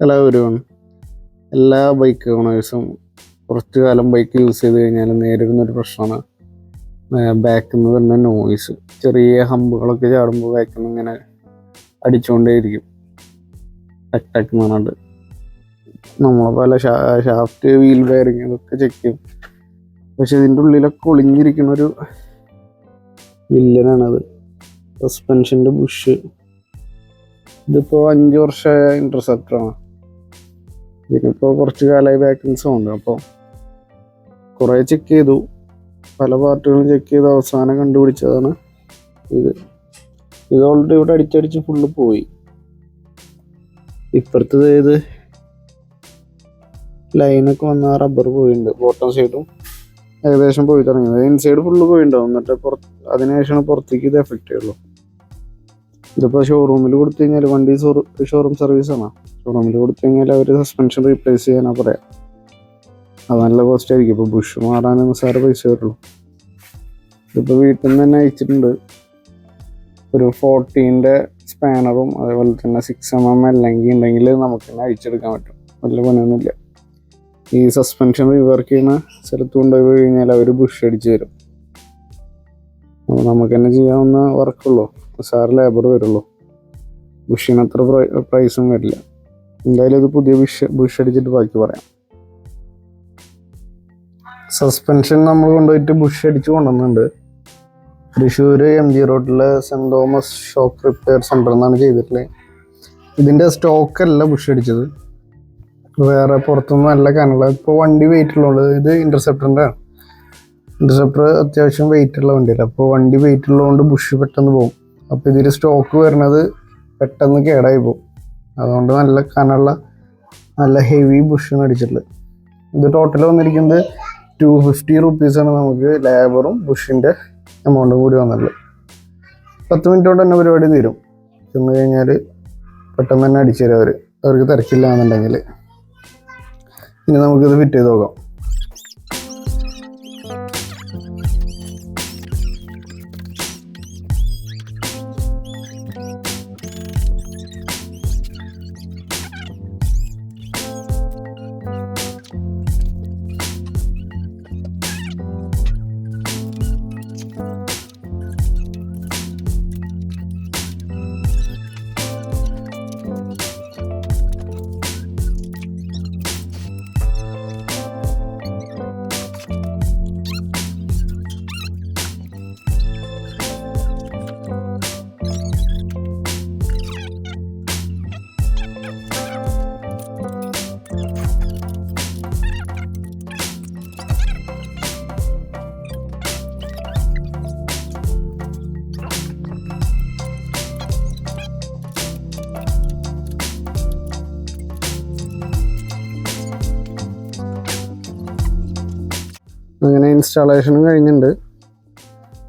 കലാപരമാണ് എല്ലാ ബൈക്ക് ഓണേഴ്സും കുറച്ച് കാലം ബൈക്ക് യൂസ് ചെയ്ത് കഴിഞ്ഞാൽ നേരിടുന്ന ഒരു പ്രശ്നമാണ്. ബാക്കിൽ നിന്ന് വരുന്ന നോയിസ് ചെറിയ ഹമ്പുകളൊക്കെ ചാടുമ്പോൾ ബാക്കിൽ നിന്ന് ഇങ്ങനെ അടിച്ചുകൊണ്ടേയിരിക്കും ടക്ക് ടക്ക് എന്ന് പറഞ്ഞിട്ട് നമ്മൾ പല ഷാഫ്റ്റ് വീൽ ബെയറിങ് ഇതൊക്കെ ചെക്ക് ചെയ്യും. പക്ഷെ ഇതിന്റെ ഉള്ളിലൊക്കെ ഒളിഞ്ഞിരിക്കുന്ന ഒരു വില്ലനാണത് സസ്പെൻഷന്റെ ബുഷ് ഇതിപ്പോൾ അഞ്ച് വർഷമായ ഇന്റർസെപ്റ്ററാണ് ഇതിനിപ്പോൾ കുറച്ച് കാലമായി വേക്കൻസും ഉണ്ട്. അപ്പോൾ കുറേ ചെക്ക് ചെയ്തു. പല പാർട്ടികളും ചെക്ക് ചെയ്ത് അവസാനം കണ്ടുപിടിച്ചതാണ് ഇത്. ഇത് ഓൾറെഡി ഇവിടെ അടിച്ചടിച്ച് ഫുള്ള് പോയി. ഇപ്പുറത്തത് ഏത് ലൈനൊക്കെ വന്ന റബ്ബർ പോയിട്ടുണ്ട് ബോട്ടം സൈഡും ഏകദേശം പോയി തുടങ്ങിയത് ഇൻസൈഡ് ഫുള്ള് പോയിണ്ടാവും. എന്നിട്ട് പുറത്ത് അതിനുശേഷമാണ് പുറത്തേക്ക് ഇത് എഫക്റ്റ് ചെയ്യുള്ളൂ. ഇതിപ്പോൾ ഷോറൂമിൽ കൊടുത്തു കഴിഞ്ഞാൽ വണ്ടി ഷോറൂം സർവീസ് ആണ്? ഷോറൂമിൽ കൊടുത്തു കഴിഞ്ഞാൽ അവർ സസ്പെൻഷൻ റീപ്ലേസ് ചെയ്യാനാ പറയാം. അത് നല്ല കോസ്റ്റ് ആയിരിക്കും. ഇപ്പോൾ ബുഷ് മാറാൻ നിസ്സാര പൈസ വരുള്ളൂ ഇതിപ്പോൾ വീട്ടിൽ നിന്ന് തന്നെ അയച്ചിട്ടുണ്ട്. ഒരു ഫോർട്ടീന്റെ സ്പാനറും അതേപോലെ തന്നെ സിക്സ് എം എം അല്ലെങ്കിൽ ഉണ്ടെങ്കിൽ നമുക്ക് തന്നെ അയച്ചെടുക്കാൻ പറ്റും. വലിയ പണിയൊന്നുമില്ല. ഈ സസ്പെൻഷൻ റിവർക്ക് ചെയ്യുന്ന സ്ഥലത്ത് കൊണ്ടുപോയി കഴിഞ്ഞാൽ അവർ ബുഷ് അടിച്ച് തരും. അപ്പോൾ നമുക്ക് തന്നെ ചെയ്യാവുന്ന വർക്കുള്ളൂ സാറ് ലേബർ വരുള്ളൂ. ബുഷിന് അത്ര പ്രൈസും വരില്ല. എന്തായാലും ഇത് പുതിയ ബുഷ് ബുഷ് അടിച്ചിട്ട് ബാക്കി പറയാം. സസ്പെൻഷൻ നമ്മൾ കൊണ്ടുപോയിട്ട് ബുഷ് അടിച്ച് കൊണ്ടുവന്നുണ്ട് തൃശ്ശൂർ എം ജി റോഡിലെ saint Thomas shop repair centre എന്നാണ് ചെയ്തിട്ടുള്ളത് ഇതിന്റെ സ്റ്റോക്കല്ല ബുഷ് അടിച്ചത്. വേറെ പുറത്തുനിന്ന് നല്ല കാനുള്ള ഇപ്പോൾ വണ്ടി വെയിറ്റ് ഉള്ളതുകൊണ്ട് ഇത് ഇന്റർസെപ്റ്ററിന്റെ ആണ്. ഇന്റർസെപ്റ്റർ അത്യാവശ്യം വെയിറ്റ് ഉള്ള വണ്ടിയല്ല അപ്പോൾ വണ്ടി വെയിറ്റ് ഉള്ളതുകൊണ്ട് ബുഷ് പെട്ടെന്ന് പോകും അപ്പോൾ ഇതിൽ സ്റ്റോക്ക് വരുന്നത് പെട്ടെന്ന് കേടായി പോകും അതുകൊണ്ട് നല്ല കനുള്ള നല്ല ഹെവി ബുഷാണ് അടിച്ചിട്ടുള്ളത്. ഇത് ടോട്ടൽ വന്നിരിക്കുന്നത് ടു ഫിഫ്റ്റി റുപ്പീസാണ് നമുക്ക് ലേബറും ബുഷിന്റെ എമൗണ്ടും കൂടി വന്നിട്ടുള്ളത്. പത്ത് മിനിറ്റ് കൊണ്ട് തന്നെ പരിപാടി തീരും. ചെന്ന് കഴിഞ്ഞാൽ പെട്ടെന്ന് തന്നെ അടിച്ചു തരും അവർ അവർക്ക് തിരക്കില്ല എന്നുണ്ടെങ്കിൽ ഇനി നമുക്കിത് ഫിറ്റ് ചെയ്ത് നോക്കാം. അങ്ങനെ ഇൻസ്റ്റാളേഷനും കഴിഞ്ഞിട്ടുണ്ട്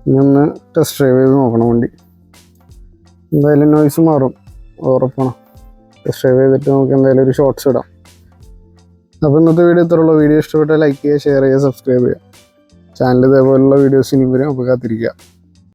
ഇനി ഒന്ന് ടെസ്റ്റ് ഡ്രൈവ് ചെയ്ത് നോക്കണം വണ്ടി. എന്തായാലും നോയ്സ് മാറും ഉറപ്പാണ്. ടെസ്റ്റ് ഡ്രൈവ് ചെയ്തിട്ട് നമുക്ക് എന്തായാലും ഒരു ഷോർട്സ് ഇടാം. അപ്പോൾ ഇന്നത്തെ വീഡിയോ ഇത്രയുള്ള വീഡിയോ ഇഷ്ടപ്പെട്ടാൽ ലൈക്ക് ചെയ്യുക ഷെയർ ചെയ്യുക സബ്സ്ക്രൈബ് ചെയ്യുക. ചാനൽ ഇതേപോലുള്ള വീഡിയോസ് ഇനി വരും. അപ്പോൾ കാത്തിരിക്കുക.